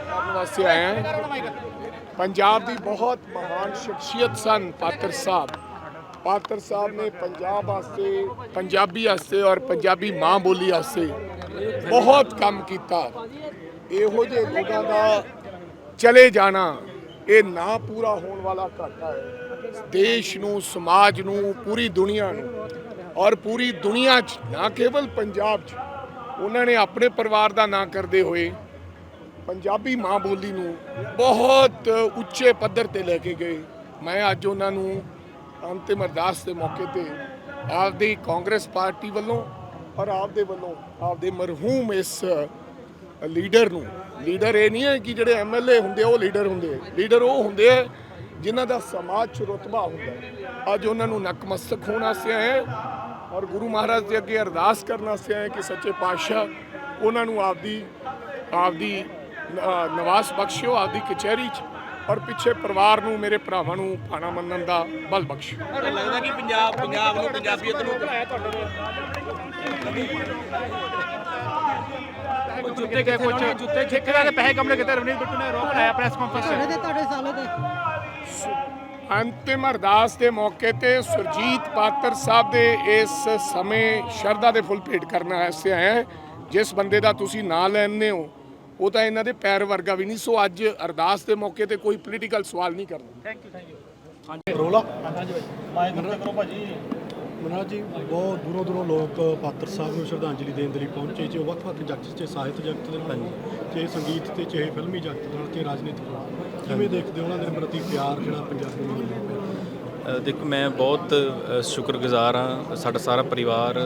ਕਰਨ ਵਾਸਤੇ ਆਏ ਹਾਂ। ਪੰਜਾਬ ਦੀ ਬਹੁਤ ਮਹਾਨ ਸ਼ਖਸੀਅਤ ਸਨ, ਪਾਤਰ ਸਾਹਿਬ। ਪਾਤਰ ਸਾਹਿਬ ਨੇ ਪੰਜਾਬ ਵਾਸਤੇ, ਪੰਜਾਬੀ ਵਾਸਤੇ ਔਰ ਪੰਜਾਬੀ ਮਾਂ ਬੋਲੀ ਵਾਸਤੇ ਬਹੁਤ ਕੰਮ ਕੀਤਾ। ਇਹੋ ਜਿਹੇ ਲੋਕਾਂ ਦਾ ਚਲੇ ਜਾਣਾ, ਇਹ ਨਾ ਪੂਰਾ ਹੋਣ ਵਾਲਾ ਘਾਟਾ ਹੈ। ਦੇਸ਼ ਨੂੰ, ਸਮਾਜ ਨੂੰ, ਪੂਰੀ ਦੁਨੀਆ ਨੂੰ ਔਰ ਪੂਰੀ ਦੁਨੀਆ 'ਚ, ਨਾ ਕੇਵਲ ਪੰਜਾਬ 'ਚ ਉਹਨਾਂ ਨੇ ਆਪਣੇ ਪਰਿਵਾਰ ਦਾ ਨਾਂ ਕਰਦੇ ਹੋਏ ਪੰਜਾਬੀ ਮਾਂ ਬੋਲੀ ਨੂੰ ਬਹੁਤ ਉੱਚੇ ਪੱਧਰ ਤੇ ਲੈ ਕੇ ਗਏ। ਮੈਂ ਅੱਜ ਉਹਨਾਂ ਨੂੰ ਅੰਤਿਮ ਅਰਦਾਸ ਦੇ ਮੌਕੇ ਤੇ ਆਪਦੀ ਕਾਂਗਰਸ ਪਾਰਟੀ ਵੱਲੋਂ ਔਰ ਆਪਦੇ ਵੱਲੋਂ ਆਪਦੇ ਮਰਹੂਮ ਇਸ ਲੀਡਰ ਨੂੰ, ਲੀਡਰ ਇਹ ਨਹੀਂ ਹੈ ਕਿ ਜਿਹੜੇ ਐਮਐਲਏ ਹੁੰਦੇ ਉਹ ਲੀਡਰ ਹੁੰਦੇ ਆ। ਲੀਡਰ ਉਹ ਹੁੰਦੇ ਆ ਜਿਨ੍ਹਾਂ ਦਾ ਸਮਾਜ 'ਚ ਰੁਤਬਾ ਹੁੰਦਾ ਅੱਜ ਉਹਨਾਂ ਨੂੰ ਨਕਮਸਤਕ ਹੋਣ ਵਾਸਤੇ ਆਏ ਔਰ ਗੁਰੂ ਮਹਾਰਾਜ ਦੇ ਅੱਗੇ ਅਰਦਾਸ ਕਰਨ ਵਾਸਤੇ ਆਏ ਕਿ ਸੱਚੇ ਪਾਤਸ਼ਾਹ ਉਹਨਾਂ ਨੂੰ ਆਪਦੀ ਆਪਦੀ ਨਿਵਾਸ ਬਖਸ਼ਿਓ ਆਪਦੀ ਕਚਹਿਰੀ 'ਚ ਔਰ ਪਿੱਛੇ ਪਰਿਵਾਰ ਨੂੰ ਮੇਰੇ ਭਰਾਵਾਂ ਨੂੰ ਭਾਣਾ ਮੰਨਣ ਦਾ ਬਲ ਬਖਸ਼ਿਓ। ਲੱਗਦਾ ਕਿ ਪੰਜਾਬ ਪੰਜਾਬ ਨੂੰ ਪੰਜਾਬੀਅਤ ਨੂੰ ਜੁੱਤੇ ਕੇ ਕੁਝ ਜੁੱਤੇ ਠੇਕੇਦਾਰ ਦੇ ਪੈਸੇ ਕਮਲੇ ਕਿਤੇ ਰਵਨੀਤ ਬਿੱਟੂ ਨੇ ਰੋਕ ਲਾਇਆ ਪ੍ਰੈਸ ਕਾਨਫਰੰਸ ਦੇ ਤੁਹਾਡੇ ਸਾਲੇ ਦੇ ਅੰਤਿਮ ਅਰਦਾਸ ਦੇ ਮੌਕੇ ਤੇ ਸੁਰਜੀਤ ਪਾਤਰ ਸਾਹਿਬ ਦੇ ਇਸ ਸਮੇਂ ਸ਼ਰਧਾ ਦੇ ਫੁੱਲ ਭੇਟ ਕਰਨ ਵਾਸਤੇ ਆਏ ਹਾਂ। ਜਿਸ ਬੰਦੇ ਦਾ ਤੁਸੀਂ ਨਾਂ ਲੈਂਦੇ ਹੋ ਉਹ ਤਾਂ ਇਹਨਾਂ ਦੇ ਪੈਰ ਵਰਗਾ ਵੀ ਨਹੀਂ। ਸੋ ਅੱਜ ਅਰਦਾਸ ਦੇ ਮੌਕੇ ਤੇ ਕੋਈ ਪੋਲੀਟੀਕਲ ਸਵਾਲ ਨਹੀਂ ਕਰਨਾ। ਰੋਲਾ। ਮਾਈਕ ਤੇ ਕਰੋ ਭਾਜੀ। ਮਨਰਾਜ ਜੀ ਬਹੁਤ ਦੂਰੋਂ ਦੂਰੋਂ ਲੋਕ ਪਾਤਰ ਸਾਹਿਬ ਨੂੰ ਸ਼ਰਧਾਂਜਲੀ ਦੇਣ ਦੇ ਲਈ ਪਹੁੰਚੇ ਜੋ। ਵੱਖ-ਵੱਖ ਜਗਤ ਚ ਸਾਹਿਤ ਜਗਤ ਦੇ ਨਾਲ ਚਾਹੇ ਸੰਗੀਤ ਤੇ ਚਾਹੇ ਫਿਲਮੀ ਜਗਤ ਦੇ ਨਾਲ ਤੇ ਰਾਜਨੀਤਿਕ ਨਾਲ। ਕਿਵੇਂ ਦੇਖਦੇ ਹੋ ਉਹਨਾਂ ਦੇ ਪ੍ਰਤੀ ਪਿਆਰ ਜਿਹੜਾ ਪੰਜਾਬੀ ਨੂੰ ਦੇਖੋ, ਮੈਂ ਬਹੁਤ ਸ਼ੁਕਰਗੁਜ਼ਾਰ ਹਾਂ। ਸਾਡਾ ਸਾਰਾ ਪਰਿਵਾਰ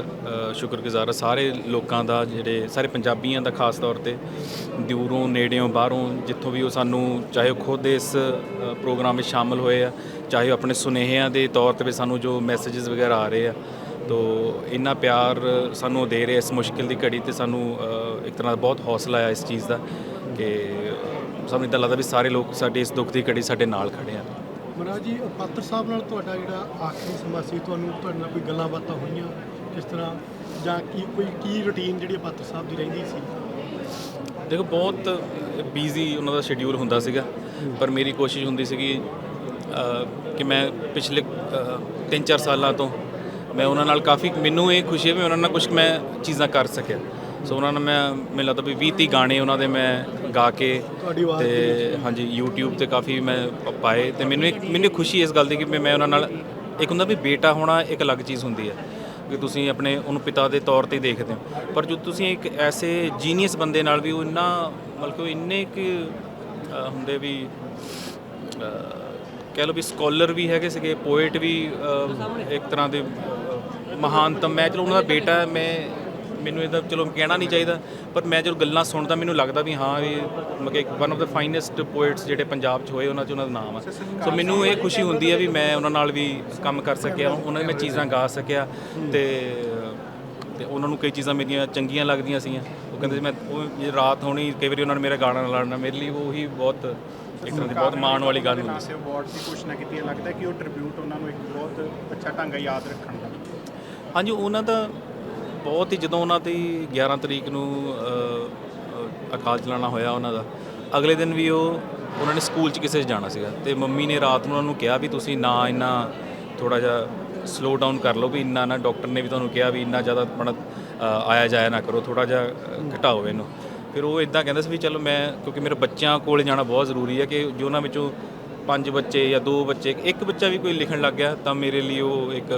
ਸ਼ੁਕਰਗੁਜ਼ਾਰ ਹੈ ਸਾਰੇ ਲੋਕਾਂ ਦਾ, ਜਿਹੜੇ ਸਾਰੇ ਪੰਜਾਬੀਆਂ ਦਾ ਖਾਸ ਤੌਰ ਤੇ ਦੂਰੋਂ, ਨੇੜਿਓਂ, ਬਾਹਰੋਂ ਜਿੱਥੋਂ ਵੀ ਉਹ ਸਾਨੂੰ, ਚਾਹੇ ਉਹ ਖੁਦ ਇਸ ਪ੍ਰੋਗਰਾਮ ਵਿੱਚ ਸ਼ਾਮਲ ਹੋਏ ਆ, ਚਾਹੇ ਉਹ ਆਪਣੇ ਸੁਨੇਹਿਆਂ ਦੇ ਤੌਰ ਤੇ ਵੀ ਸਾਨੂੰ ਜੋ ਮੈਸੇजेस ਵਗੈਰਾ ਆ ਰਹੇ ਆ, ਤੋ ਇੰਨਾ ਪਿਆਰ ਸਾਨੂੰ ਦੇ ਰਹੇ ਇਸ ਮੁਸ਼ਕਿਲ ਦੀ ਘੜੀ ਤੇ ਸਾਨੂੰ ਇੱਕ ਤਰ੍ਹਾਂ ਦਾ ਬਹੁਤ ਹੌਸਲਾ ਆ ਇਸ ਚੀਜ਼ ਦਾ ਕਿ ਸਾਨੂੰ ਇੱਦਾਂ ਲੱਗਦਾ ਵੀ ਸਾਰੇ ਲੋਕ ਸਾਡੇ ਇਸ ਦੁੱਖ ਦੀ ਘੜੀ ਸਾਡੇ ਨਾਲ ਖੜੇ ਆ। ਮਨਰਾਜ ਜੀ ਪਾਤਰ ਸਾਹਿਬ ਨਾਲ ਤੁਹਾਡਾ ਜਿਹੜਾ ਆਖਰੀ ਸਮਾਂ ਸੀ ਤੁਹਾਨੂੰ ਤੁਹਾਡੇ ਨਾਲ ਕੋਈ ਗੱਲਾਂ ਬਾਤਾਂ ਹੋਈਆਂ ਕਿਸ ਤਰ੍ਹਾਂ? ਜਾਂ ਕੀ ਕੋਈ ਕੀ ਰੁਟੀਨ ਜਿਹੜੀ ਪਾਤਰ ਸਾਹਿਬ ਦੀ ਰਹਿੰਦੀ ਸੀ? ਦੇਖੋ ਬਹੁਤ ਬੀਜ਼ੀ ਉਹਨਾਂ ਦਾ ਸ਼ਡਿਊਲ ਹੁੰਦਾ ਸੀਗਾ ਪਰ ਮੇਰੀ ਕੋਸ਼ਿਸ਼ ਹੁੰਦੀ ਸੀਗੀ ਕਿ ਮੈਂ ਪਿਛਲੇ 3-4 ਸਾਲਾਂ ਤੋਂ ਮੈਂ ਉਹਨਾਂ ਨਾਲ ਕਾਫੀ ਮੈਨੂੰ ਇਹ ਖੁਸ਼ੀ ਹੈ ਵੀ ਉਹਨਾਂ ਨਾਲ ਕੁਝ ਮੈਂ ਚੀਜ਼ਾਂ ਕਰ ਸਕਿਆ। ਸੋ ਉਹਨਾਂ ਨਾਲ ਮੈਂ ਮੈਨੂੰ ਲੱਗਦਾ ਵੀ 20 30 ਗਾਣੇ ਉਹਨਾਂ ਦੇ ਮੈਂ ਗਾ ਕੇ ਤੇ ਹਾਂਜੀ YouTube ਤੇ ਕਾਫੀ ਮੈਂ ਪਾਏ ਤੇ ਮੈਨੂੰ ਇੱਕ ਮੈਨੂੰ ਖੁਸ਼ੀ ਇਸ ਗੱਲ ਦੀ ਕਿ ਮੈਂ ਉਹਨਾਂ ਨਾਲ ਇੱਕ ਹੁੰਦਾ ਵੀ ਬੇਟਾ ਹੋਣਾ ਇੱਕ ਅਲੱਗ ਚੀਜ਼ ਹੁੰਦੀ ਹੈ ਕਿ ਤੁਸੀਂ ਆਪਣੇ ਉਹਨੂੰ ਪਿਤਾ ਦੇ ਤੌਰ ਤੇ ਦੇਖਦੇ ਹੋ। ਪਰ ਜੋ ਤੁਸੀਂ ਇੱਕ ਐਸੇ ਜੀਨੀਅਸ ਬੰਦੇ ਨਾਲ ਵੀ ਉਹ ਇੰਨਾ ਮਤਲਬ ਕਿ ਇੰਨੇ ਕਿ ਹੁੰਦੇ ਵੀ ਕਹਿ ਲਓ ਵੀ ਸਕਾਲਰ ਵੀ ਹੈਗੇ ਸੀਗੇ ਪੋਇਟ ਵੀ ਇੱਕ ਤਰ੍ਹਾਂ ਦੇ ਮਹਾਨਤਮ ਮੈਂ ਚਲੋ ਉਹਨਾਂ ਦਾ ਬੇਟਾ ਮੈਂ ਮੈਨੂੰ ਇਹਦਾ ਚਲੋ ਕਹਿਣਾ ਨਹੀਂ ਚਾਹੀਦਾ ਪਰ ਮੈਂ ਜਦੋਂ ਗੱਲਾਂ ਸੁਣਦਾ ਮੈਨੂੰ ਲੱਗਦਾ ਵੀ ਹਾਂ ਇਹ ਮਤਲਬ ਕਿ one of the finest poets ਜਿਹੜੇ ਪੰਜਾਬ 'ਚ ਹੋਏ ਉਹਨਾਂ 'ਚ ਉਹਨਾਂ ਦਾ ਨਾਮ ਆ। ਸੋ ਮੈਨੂੰ ਇਹ ਖੁਸ਼ੀ ਹੁੰਦੀ ਹੈ ਵੀ ਮੈਂ ਉਹਨਾਂ ਨਾਲ ਵੀ ਕੰਮ ਕਰ ਸਕਿਆ ਉਹਨਾਂ ਦੀ ਮੈਂ ਚੀਜ਼ਾਂ ਗਾ ਸਕਿਆ ਤੇ ਤੇ ਉਹਨਾਂ ਨੂੰ ਕਈ ਚੀਜ਼ਾਂ ਮੇਰੀਆਂ ਚੰਗੀਆਂ ਲੱਗਦੀਆਂ ਸੀਗੀਆਂ। ਉਹ ਕਹਿੰਦੇ ਸੀ ਮੈਂ ਉਹ ਜੇ ਰਾਤ ਹੋਣੀ ਕਈ ਵਾਰੀ ਉਹਨਾਂ ਨੇ ਮੇਰਾ ਗਾਣਾ ਲੜਨਾ ਮੇਰੇ ਲਈ ਉਹ ਹੀ ਬਹੁਤ ਇੱਕ ਤਰ੍ਹਾਂ ਦੀ ਬਹੁਤ ਮਾਣ ਵਾਲੀ ਗੱਲ ਹੁੰਦੀ ਸੀ। ਅਵਾਰਡ ਦੀ ਘੋਸ਼ਣਾ ਕੀਤੀ ਲੱਗਦਾ ਕਿ ਉਹ ਟ੍ਰਿਬਿਊਟ ਉਹਨਾਂ ਨੂੰ ਇੱਕ ਬਹੁਤ ਅੱਛਾ ਢੰਗ ਯਾਦ ਰੱਖਣ ਦਾ। ਹਾਂਜੀ ਉਹਨਾਂ ਦਾ ਬਹੁਤ ਹੀ ਜਦੋਂ ਉਹਨਾਂ ਦੀ 11 ਤਰੀਕ ਨੂੰ ਅ, ਅ, ਅਕਾਲ ਚਲਾਣਾ ਹੋਇਆ ਉਹਨਾਂ ਦਾ ਅਗਲੇ ਦਿਨ ਵੀ ਉਹ ਉਹਨਾਂ ਨੇ ਸਕੂਲ 'ਚ ਕਿਸੇ 'ਚ ਜਾਣਾ ਸੀਗਾ ਤੇ ਮੰਮੀ ਨੇ ਰਾਤ ਨੂੰ ਉਹਨਾਂ ਨੂੰ ਕਿਹਾ ਵੀ ਤੁਸੀਂ ਨਾ ਇੰਨਾ ਥੋੜਾ ਜਿਹਾ ਸਲੋ ਡਾਊਨ ਕਰ ਲਓ ਵੀ ਇੰਨਾ ਨਾ ਡਾਕਟਰ ਨੇ ਵੀ ਤੁਹਾਨੂੰ ਕਿਹਾ ਵੀ ਇੰਨਾ ਜ਼ਿਆਦਾ ਆਪਣਾ ਆਇਆ ਜਾਇਆ ਨਾ ਕਰੋ ਥੋੜਾ ਜਿਹਾ ਘਟਾਓ ਇਹਨੂੰ। ਫਿਰ ਉਹ ਇਦਾਂ ਕਹਿੰਦਾ ਸੀ ਵੀ ਚਲੋ ਮੈਂ ਕਿਉਂਕਿ ਮੇਰੇ ਬੱਚਿਆਂ ਕੋਲ ਜਾਣਾ ਬਹੁਤ ਜ਼ਰੂਰੀ ਹੈ ਕਿ ਜੋ ਉਹਨਾਂ ਵਿੱਚੋਂ ਪੰਜ ਬੱਚੇ ਜਾਂ ਦੋ ਬੱਚੇ ਇੱਕ ਬੱਚਾ ਵੀ ਕੋਈ ਲਿਖਣ ਲੱਗ ਗਿਆ ਤਾਂ ਮੇਰੇ ਲਈ ਉਹ ਇੱਕ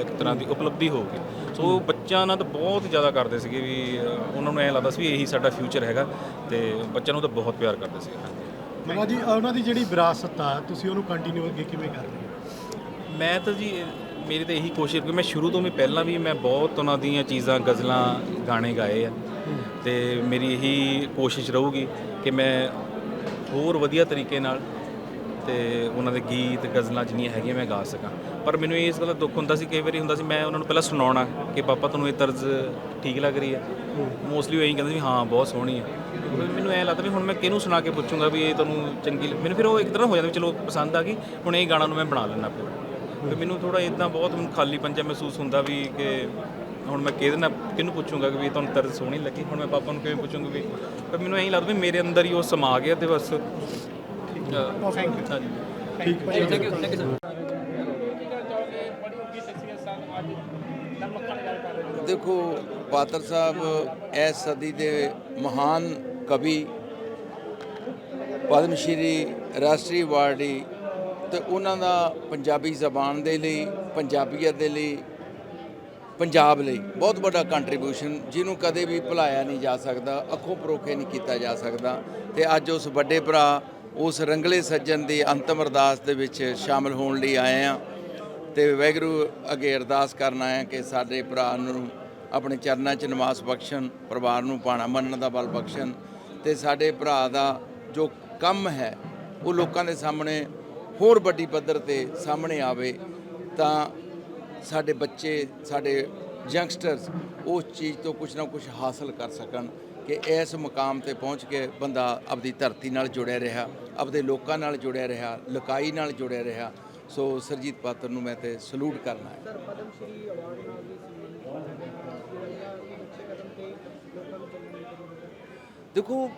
ਇੱਕ ਤਰ੍ਹਾਂ ਦੀ ਉਪਲਬਧੀ ਹੋਊਗੀ ਸੋ ਉਹ ਬੱਚਿਆਂ ਨਾਲ ਤਾਂ ਬਹੁਤ ਜ਼ਿਆਦਾ ਕਰਦੇ ਸੀਗੇ ਵੀ ਉਹਨਾਂ ਨੂੰ ਐਂ ਲੱਗਦਾ ਸੀ ਵੀ ਇਹੀ ਸਾਡਾ ਫਿਊਚਰ ਹੈਗਾ ਤੇ ਬੱਚਿਆਂ ਨੂੰ ਤਾਂ ਬਹੁਤ ਪਿਆਰ ਕਰਦੇ ਸੀਗੇ। ਮਨਰਾਜ ਜੀ ਉਹਨਾਂ ਦੀ ਜਿਹੜੀ ਵਿਰਾਸਤ ਆ ਤੁਸੀਂ ਉਹਨੂੰ ਕੰਟੀਨਿਊ ਅੱਗੇ ਕਿਵੇਂ ਕਰ ਰਹੇ ਹੋ? ਮੈਂ ਤਾਂ ਜੀ ਮੇਰੀ ਤਾਂ ਇਹੀ ਕੋਸ਼ਿਸ਼ ਕਿ ਮੈਂ ਸ਼ੁਰੂ ਤੋਂ ਵੀ ਪਹਿਲਾਂ ਵੀ ਮੈਂ ਬਹੁਤ ਉਹਨਾਂ ਦੀਆਂ ਚੀਜ਼ਾਂ ਗਜ਼ਲਾਂ ਗਾਣੇ ਗਾਏ ਆ। ਤੇ ਮੇਰੀ ਇਹੀ ਕੋਸ਼ਿਸ਼ ਰਹੂਗੀ ਕਿ ਮੈਂ ਹੋਰ ਵਧੀਆ ਤਰੀਕੇ ਨਾਲ ਤੇ ਉਹਨਾਂ ਦੇ ਗੀਤ ਗਜ਼ਲਾਂ ਜਿੰਨੀਆਂ ਹੈਗੀਆਂ ਮੈਂ ਗਾ ਸਕਾਂ। ਪਰ ਮੈਨੂੰ ਇਸ ਗੱਲ ਦਾ ਦੁੱਖ ਹੁੰਦਾ ਸੀ ਕਈ ਵਾਰੀ ਹੁੰਦਾ ਸੀ ਮੈਂ ਉਹਨਾਂ ਨੂੰ ਪਹਿਲਾਂ ਸੁਣਾਉਣਾ ਕਿ ਪਾਪਾ ਤੁਹਾਨੂੰ ਇਹ ਤਰਜ਼ ਠੀਕ ਲੱਗ ਰਹੀ ਹੈ। ਮੋਸਟਲੀ ਉਹ ਇਹੀ ਕਹਿੰਦੇ ਸੀ ਹਾਂ ਬਹੁਤ ਸੋਹਣੀ ਹੈ। ਮੈਨੂੰ ਐ ਲੱਗਦਾ ਵੀ ਹੁਣ ਮੈਂ ਕਿਹਨੂੰ ਸੁਣਾ ਕੇ ਪੁੱਛੂੰਗਾ ਵੀ ਇਹ ਤੁਹਾਨੂੰ ਚੰਗੀ ਮੈਨੂੰ ਫਿਰ ਉਹ ਇੱਕ ਤਰ੍ਹਾਂ ਹੋ ਜਾਂਦਾ ਵੀ ਚਲੋ ਪਸੰਦ ਆ ਗਈ ਹੁਣ ਇਹ ਗਾਣਾ ਨੂੰ ਮੈਂ ਬਣਾ ਲੈਣਾ ਪੂਰਾ। ਫਿਰ ਮੈਨੂੰ ਥੋੜਾ ਇਦਾਂ ਬਹੁਤ ਮੈਨੂੰ ਖਾਲੀ ਪੰਜਾ ਮਹਿਸੂਸ ਹੁੰਦਾ ਵੀ ਕਿ ਹੁਣ ਮੈਂ ਕਿਹਦੇ ਨਾਲ ਕਿਹਨੂੰ ਪੁੱਛੂੰਗਾ ਕਿ ਵੀ ਤੁਹਾਨੂੰ ਤਰਜ਼ ਸੋਹਣੀ ਲੱਗੀ ਹੁਣ ਮੈਂ ਪਾਪਾ ਨੂੰ ਕਿਵੇਂ ਪੁੱਛੂੰਗਾ ਵੀ ਪਰ ਮੈਨੂੰ ਐਂ ਲੱਗਦਾ ਵੀ ਮੇਰੇ ਅੰਦਰ ਹੀ ਉਹ ਸਮਾ ਗਿਆ ਤੇ ਬਸ ਥੈਂਕ ਯੂ ਹਾਂਜੀ। ਦੇਖੋ ਪਾਤਰ ਸਾਹਿਬ ਇਸ ਸਦੀ ਦੇ ਮਹਾਨ ਕਵੀ ਪਦਮ ਸ਼੍ਰੀ ਰਾਸ਼ਟਰੀ ਅਵਾਰਡੀ ਤੇ ਉਹਨਾਂ ਦਾ ਪੰਜਾਬੀ ਜ਼ਬਾਨ ਦੇ ਲਈ ਪੰਜਾਬੀਅਤ ਦੇ ਲਈ ਪੰਜਾਬ ਲਈ ਬਹੁਤ ਵੱਡਾ ਕੰਟਰੀਬਿਊਸ਼ਨ ਜਿਹਨੂੰ ਕਦੇ ਵੀ ਭੁਲਾਇਆ ਨਹੀਂ ਜਾ ਸਕਦਾ ਅੱਖੋਂ ਪਰੋਖੇ ਨਹੀਂ ਕੀਤਾ ਜਾ ਸਕਦਾ ਤੇ ਅੱਜ ਉਸ ਵੱਡੇ ਭਰਾ ਉਸ ਰੰਗਲੇ ਸੱਜਣ ਦੀ ਅੰਤਮ ਅਰਦਾਸ ਦੇ ਵਿੱਚ ਸ਼ਾਮਲ ਹੋਣ ਲਈ ਆਏ ਆ ਤੇ ਵੈਗਰੂ ਅੱਗੇ ਅਰਦਾਸ ਕਰਨ ਆਏ ਹਾਂ ਕਿ ਸਾਡੇ ਭਰਾ ਨੂੰ ਆਪਣੇ ਚਰਨਾਂ 'ਚ ਨਿਵਾਸ ਬਖਸ਼ਣ, ਪਰਿਵਾਰ ਨੂੰ ਪਾਣਾ, ਮੰਨਣ ਦਾ ਬਲ ਬਖਸ਼ਣ ਤੇ ਸਾਡੇ ਭਰਾ ਦਾ ਜੋ ਕੰਮ ਹੈ, ਉਹ ਲੋਕਾਂ ਦੇ ਸਾਹਮਣੇ ਹੋਰ ਵੱਡੀ ਪੱਧਰ ਤੇ ਸਾਹਮਣੇ ਆਵੇ ਤਾਂ ਸਾਡੇ ਬੱਚੇ, ਸਾਡੇ ਯੰਗਸਟਰਸ ਉਸ ਚੀਜ਼ ਤੋਂ ਕੁਝ ਨਾ ਕੁਝ ਹਾਸਲ ਕਰ ਸਕਣ। ਕਿ ਇਸ ਮੁਕਾਮ ਤੇ ਪਹੁੰਚ ਕੇ ਬੰਦਾ ਆਪਦੀ ਧਰਤੀ ਨਾਲ ਜੁੜਿਆ ਰਿਹਾ ਆਪਦੇ ਲੋਕਾਂ ਨਾਲ ਜੁੜਿਆ ਰਿਹਾ ਲਕਾਈ ਨਾਲ ਜੁੜਿਆ ਰਿਹਾ। ਸੋ ਸਰਜੀਤ ਪਾਤਰ ਨੂੰ ਮੈਂ ਤੇ ਸਲੂਟ ਕਰਨਾ ਹੈ। ਦੇਖੋ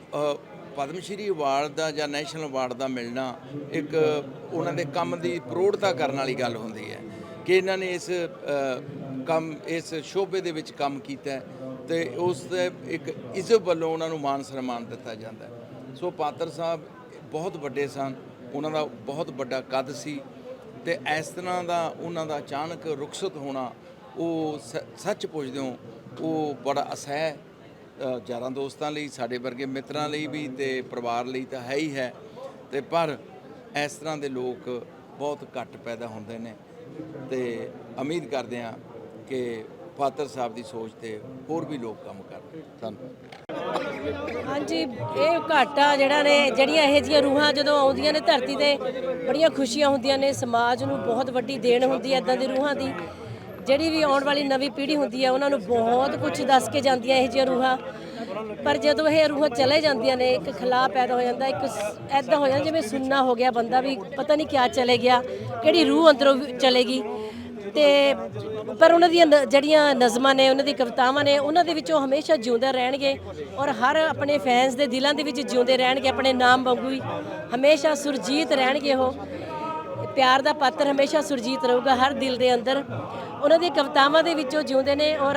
ਪਦਮ ਸ਼੍ਰੀ ਅਵਾਰਡ ਦਾ ਜਾਂ ਨੈਸ਼ਨਲ ਅਵਾਰਡ ਦਾ ਮਿਲਣਾ ਇੱਕ ਉਹਨਾਂ ਦੇ ਕੰਮ ਦੀ ਪ੍ਰੋੜਤਾ ਕਰਨ ਵਾਲੀ ਗੱਲ ਹੁੰਦੀ ਹੈ। ਕਿ ਇਹਨਾਂ ਨੇ ਇਸ ਕੰਮ ਇਸ ਸ਼ੋਬੇ ਦੇ ਵਿੱਚ ਕੰਮ ਕੀਤਾ ਤੇ ਉਸ ਦੇ ਇੱਕ ਇੱਜ਼ਤ ਵੱਲੋਂ ਉਹਨਾਂ ਨੂੰ ਮਾਨ ਸਨਮਾਨ ਦਿੱਤਾ ਜਾਂਦਾ ਸੋ ਪਾਤਰ ਸਾਹਿਬ ਬਹੁਤ ਵੱਡੇ ਸਨ, ਉਹਨਾਂ ਦਾ ਬਹੁਤ ਵੱਡਾ ਕੱਦ ਸੀ ਤੇ ਇਸ ਤਰ੍ਹਾਂ ਦਾ ਉਹਨਾਂ ਦਾ ਅਚਾਨਕ ਰੁਖਸਤ ਹੋਣਾ, ਉਹ ਸ- ਸੱਚ ਪੁੱਛਦੇ ਹੋ, ਉਹ ਬੜਾ ਅਸਹਿ ਯਾਰਾਂ ਦੋਸਤਾਂ ਲਈ, ਸਾਡੇ ਵਰਗੇ ਮਿੱਤਰਾਂ ਲਈ ਵੀ ਤੇ ਪਰਿਵਾਰ ਲਈ ਤਾਂ ਹੈ ਹੀ ਹੈ। ਤੇ ਪਰ ਇਸ ਤਰ੍ਹਾਂ ਦੇ ਲੋਕ ਬਹੁਤ ਘੱਟ ਪੈਦਾ ਹੁੰਦੇ ਨੇ ਤੇ ਉਮੀਦ ਕਰਦੇ ਹਾਂ ਕਿ ਫਾਦਰ ਸਾਹਿਬ ਦੀ ਸੋਚ ਤੇ ਹੋਰ ਵੀ ਲੋਕ ਕੰਮ ਕਰਨ ਧੰਨਵਾਦ। ਹਾਂਜੀ, ਇਹ ਘਾਟਾ ਜਿਹੜਾ ਨੇ, ਜਿਹੜੀਆਂ ਇਹੋ ਜਿਹੀਆਂ ਰੂਹਾਂ ਜਦੋਂ ਆਉਂਦੀਆਂ ਨੇ ਧਰਤੀ ਤੇ, ਬੜੀਆਂ ਖੁਸ਼ੀਆਂ ਹੁੰਦੀਆਂ ਨੇ, ਸਮਾਜ ਨੂੰ ਬਹੁਤ ਵੱਡੀ ਦੇਣ ਹੁੰਦੀ ਹੈ ਇਦਾਂ ਦੀ ਰੂਹਾਂ ਦੀ। ਜਿਹੜੀ ਵੀ ਆਉਣ ਵਾਲੀ ਨਵੀਂ ਪੀੜ੍ਹੀ ਹੁੰਦੀ ਹੈ, ਉਹਨਾਂ ਨੂੰ ਬਹੁਤ ਕੁਝ ਦੱਸ ਕੇ ਜਾਂਦੀਆਂ ਇਹੋ ਜਿਹੀਆਂ ਰੂਹਾਂ। ਪਰ ਜਦੋਂ ਇਹ ਰੂਹਾਂ ਚਲੇ ਜਾਂਦੀਆਂ ਨੇ, ਇੱਕ ਖਲਾ ਪੈਦਾ ਹੋ ਜਾਂਦਾ, ਇੱਕ ਐਦਾਂ ਹੋ ਜਾਂਦਾ ਜਿਵੇਂ ਸੁੰਨਾ ਹੋ ਗਿਆ ਬੰਦਾ ਵੀ, ਪਤਾ ਨਹੀਂ ਕਿਆ ਚਲੇ ਗਿਆ, ਕਿਹੜੀ ਰੂਹ ਅੰਦਰੋਂ ਚਲੇਗੀ। ਤੇ ਪਰ ਉਹਨਾਂ ਦੀਆਂ ਨ- ਜਿਹੜੀਆਂ ਨਜ਼ਮਾਂ ਨੇ, ਉਹਨਾਂ ਦੀ ਕਵਿਤਾਵਾਂ ਨੇ, ਉਹਨਾਂ ਦੇ ਵਿੱਚ ਉਹ ਹਮੇਸ਼ਾ ਜਿਉਂਦੇ ਰਹਿਣਗੇ ਔਰ ਹਰ ਆਪਣੇ ਫੈਨਸ ਦੇ ਦਿਲਾਂ ਦੇ ਵਿੱਚ ਜਿਉਂਦੇ ਰਹਿਣਗੇ, ਆਪਣੇ ਨਾਮ ਵਾਂਗੂ ਹੀ ਹਮੇਸ਼ਾ ਸੁਰਜੀਤ ਰਹਿਣਗੇ ਉਹ। ਪਿਆਰ ਦਾ ਪਾਤਰ ਹਮੇਸ਼ਾ ਸੁਰਜੀਤ ਰਹੂਗਾ ਹਰ ਦਿਲ ਦੇ ਅੰਦਰ। ਉਹਨਾਂ ਦੀ ਕਵਿਤਾਵਾਂ ਦੇ ਵਿੱਚੋਂ ਜਿਉਂਦੇ ਨੇ ਔਰ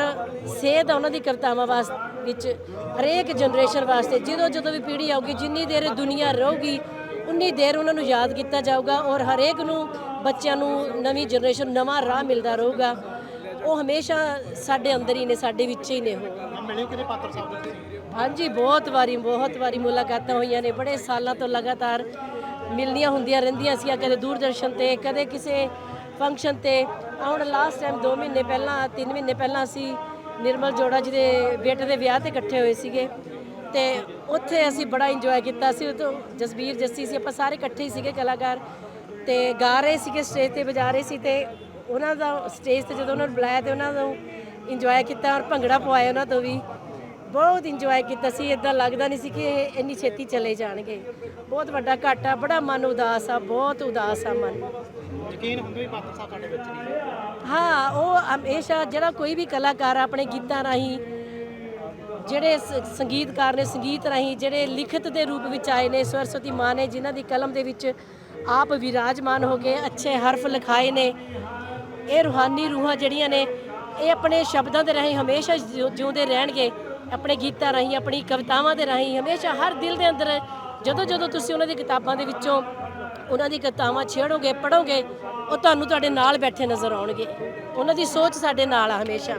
ਸੇਧ ਆ ਉਹਨਾਂ ਦੀ ਕਵਿਤਾਵਾਂ ਵਾਸ, ਵਿੱਚ ਹਰੇਕ ਜਨਰੇਸ਼ਨ ਵਾਸਤੇ, ਜਦੋਂ ਜਦੋਂ ਵੀ ਪੀੜ੍ਹੀ ਆਊਗੀ, ਜਿੰਨੀ ਦੇਰ ਦੁਨੀਆ ਰਹੂਗੀ, ਉਨੀ ਦੇਰ ਉਹਨਾਂ ਨੂੰ ਯਾਦ ਕੀਤਾ ਜਾਊਗਾ ਔਰ ਹਰੇਕ ਨੂੰ ਬੱਚਿਆਂ ਨੂੰ ਨਵੀਂ ਜਨਰੇਸ਼ਨ ਨਵਾਂ ਰਾਹ ਮਿਲਦਾ ਰਹੂਗਾ। ਉਹ ਹਮੇਸ਼ਾ ਸਾਡੇ ਅੰਦਰ ਹੀ ਨੇ ਸਾਡੇ ਵਿੱਚ ਹੀ ਨੇ ਉਹ। ਮਿਲੇ ਕਿਤੇ ਪਾਤਰ ਸਾਹਿਬ ਦੇ ਹਾਂਜੀ ਬਹੁਤ ਵਾਰੀ ਬਹੁਤ ਵਾਰੀ ਮੁਲਾਕਾਤਾਂ ਹੋਈਆਂ ਨੇ। ਬੜੇ ਸਾਲਾਂ ਤੋਂ ਲਗਾਤਾਰ ਮਿਲਣੀਆਂ ਹੁੰਦੀਆਂ ਰਹਿੰਦੀਆਂ ਸੀ। ਕਦੇ ਦੂਰਦਰਸ਼ਨ ਤੇ ਕਦੇ ਕਿਸੇ ਫੰਕਸ਼ਨ ਤੇ। ਹੁਣ ਲਾਸਟ ਟਾਈਮ 2 ਮਹੀਨੇ ਪਹਿਲਾਂ 3 ਮਹੀਨੇ ਪਹਿਲਾਂ ਅਸੀਂ ਨਿਰਮਲ ਜੋੜਾ ਜੀ ਦੇ ਬੇਟੇ ਦੇ ਵਿਆਹ ਤੇ ਇਕੱਠੇ ਹੋਏ ਸੀਗੇ। ਤੇ ਉੱਥੇ ਅਸੀਂ ਬੜਾ ਇੰਜੋਏ ਕੀਤਾ ਸੀ। ਉਹ ਤੋਂ ਜਸਬੀਰ ਜੱਸੀ ਸੀ। ਆਪਾਂ ਸਾਰੇ ਇਕੱਠੇ ਹੀ ਸੀਗੇ ਕਲਾਕਾਰ। ਤੇ ਗਾ ਰਹੇ ਸੀਗੇ ਸਟੇਜ ਤੇ ਵਜਾ ਰਹੇ ਸੀ ਤੇ ਉਹਨਾਂ ਦਾ ਸਟੇਜ ਤੇ ਜਦੋਂ ਉਹਨਾਂ ਨੂੰ ਬੁਲਾਇਆ ਤੇ ਉਹਨਾਂ ਨੂੰ ਇੰਜੋਏ ਕੀਤਾ ਔਰ ਭੰਗੜਾ ਪਵਾਇਆ ਉਹਨਾਂ ਤੋਂ ਵੀ। ਬਹੁਤ ਇੰਜੋਏ ਕੀਤਾ ਸੀ। ਇਦਾਂ ਲੱਗਦਾ ਨਹੀਂ ਸੀ ਕਿ ਇਹ ਇੰਨੀ ਛੇਤੀ ਚਲੇ ਜਾਣਗੇ। ਬਹੁਤ ਵੱਡਾ ਘਾਟਾ ਬੜਾ ਮਨ ਉਦਾਸ ਆ ਬਹੁਤ ਉਦਾਸ ਆ ਮਨ। ਯਕੀਨ ਹੁੰਦਾ ਵੀ ਪਾਤਰ ਸਾਹਿਬ ਸਾਡੇ ਵਿੱਚ ਨਹੀਂ ਹਾਂ? ਉਹ ਹਮੇਸ਼ਾ ਜਿਹੜਾ ਕੋਈ ਵੀ ਕਲਾਕਾਰ ਆਪਣੇ ਗੀਤਾਂ ਰਾਹੀਂ ਜਿਹੜੇ ਸੰਗੀਤਕਾਰ ਨੇ ਸੰਗੀਤ ਰਾਹੀਂ ਜਿਹੜੇ ਲਿਖਤ ਦੇ ਰੂਪ ਵਿੱਚ ਆਏ ਨੇ ਸਰਸਵਤੀ ਮਾਂ ਨੇ ਜਿਨ੍ਹਾਂ ਦੀ ਕਲਮ ਦੇ ਵਿੱਚ ਆਪ ਵਿਰਾਜਮਾਨ ਹੋ ਗਏ, ਅੱਛੇ ਹਰਫ ਲਿਖਾਏ ਨੇ। ਇਹ ਰੂਹਾਨੀ ਰੂਹਾਂ ਜਿਹੜੀਆਂ ਨੇ, ਇਹ ਆਪਣੇ ਸ਼ਬਦਾਂ ਦੇ ਰਾਹੀਂ ਹਮੇਸ਼ਾ ਜਿਉ- ਜਿਉਂਦੇ ਰਹਿਣਗੇ। ਆਪਣੇ ਗੀਤਾਂ ਰਾਹੀਂ, ਆਪਣੀ ਕਵਿਤਾਵਾਂ ਦੇ ਰਾਹੀਂ ਹਮੇਸ਼ਾ ਹਰ ਦਿਲ ਦੇ ਅੰਦਰ ਜਦੋਂ ਜਦੋਂ ਤੁਸੀਂ ਉਹਨਾਂ ਦੀ ਕਿਤਾਬਾਂ ਦੇ ਵਿੱਚੋਂ ਉਹਨਾਂ ਦੀ ਕਵਿਤਾਵਾਂ ਛੇੜੋਗੇ ਪੜੋਗੇ ਉਹ ਤੁਹਾਨੂੰ ਤੁਹਾਡੇ ਨਾਲ ਬੈਠੇ ਨਜ਼ਰ ਆਉਣਗੇ। ਉਹਨਾਂ ਦੀ ਸੋਚ ਸਾਡੇ ਨਾਲ ਆ ਹਮੇਸ਼ਾ।